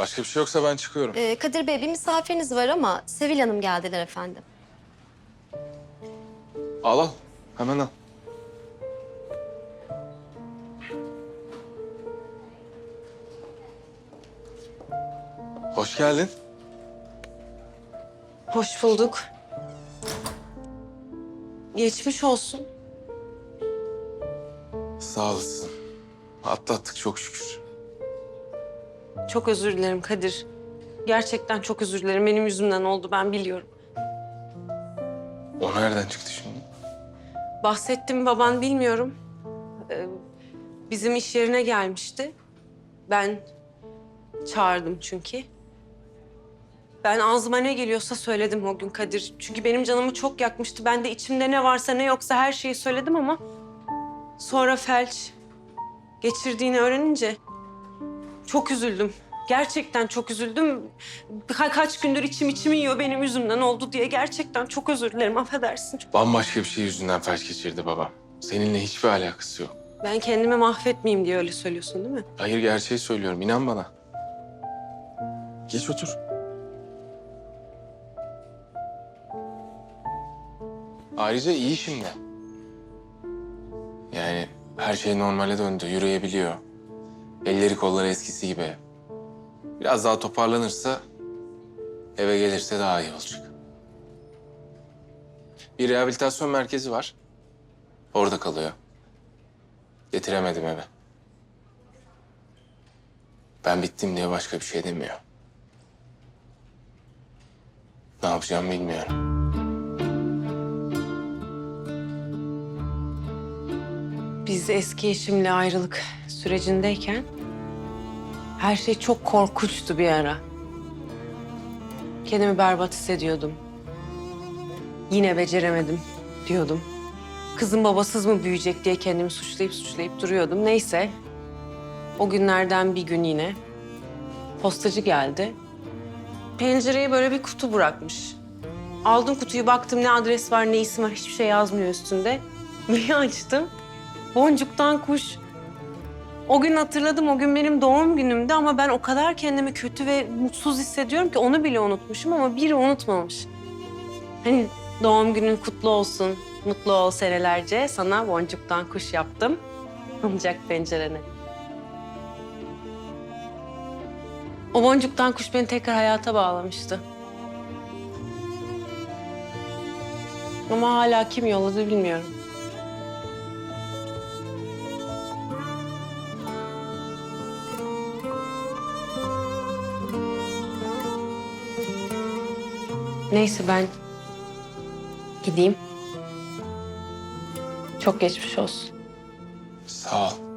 Başka bir şey yoksa ben çıkıyorum. Ee, Kadir Bey bir misafiriniz var ama Sevil Hanım geldiler efendim. Al al. Hemen al. Hoş geldin. Hoş bulduk. Geçmiş olsun. Sağ olasın. Atlattık çok şükür. Çok özür dilerim Kadir. Gerçekten çok özür dilerim. Benim yüzümden oldu ben biliyorum. O nereden çıktı şimdi? Bahsettim baban bilmiyorum. Ee, bizim iş yerine gelmişti. Ben çağırdım çünkü. Ben ağzıma ne geliyorsa söyledim o gün Kadir. Çünkü benim canımı çok yakmıştı. Ben de içimde ne varsa ne yoksa her şeyi söyledim ama... Sonra felç geçirdiğini öğrenince çok üzüldüm. Gerçekten çok üzüldüm. Ka- kaç gündür içim içimi yiyor benim yüzümden oldu diye. Gerçekten çok özür dilerim, affedersin. Bambaşka bir şey yüzünden felç geçirdi babam. Seninle hiçbir alakası yok. Ben kendimi mahvetmeyeyim diye öyle söylüyorsun değil mi? Hayır gerçeği söylüyorum. inan bana. Geç otur. Ayrıca iyi şimdi. Yani her şey normale döndü. Yürüyebiliyor. Elleri kolları eskisi gibi. Biraz daha toparlanırsa eve gelirse daha iyi olacak. Bir rehabilitasyon merkezi var. Orada kalıyor. Getiremedim eve. Ben bittim diye başka bir şey demiyor. Ne yapacağımı bilmiyorum. Biz eski eşimle ayrılık sürecindeyken her şey çok korkunçtu bir ara. Kendimi berbat hissediyordum. Yine beceremedim diyordum. Kızım babasız mı büyüyecek diye kendimi suçlayıp suçlayıp duruyordum. Neyse. O günlerden bir gün yine postacı geldi. Pencereye böyle bir kutu bırakmış. Aldım kutuyu baktım ne adres var ne isim var hiçbir şey yazmıyor üstünde. Bir açtım. Boncuktan kuş. O gün hatırladım. O gün benim doğum günümdü ama ben o kadar kendimi kötü ve mutsuz hissediyorum ki onu bile unutmuşum ama biri unutmamış. Hani doğum günün kutlu olsun, mutlu ol senelerce. Sana boncuktan kuş yaptım. Ancak pencerene. O boncuktan kuş beni tekrar hayata bağlamıştı. Ama hala kim yolladı bilmiyorum. Neyse ben gideyim. Çok geçmiş olsun. Sağ ol.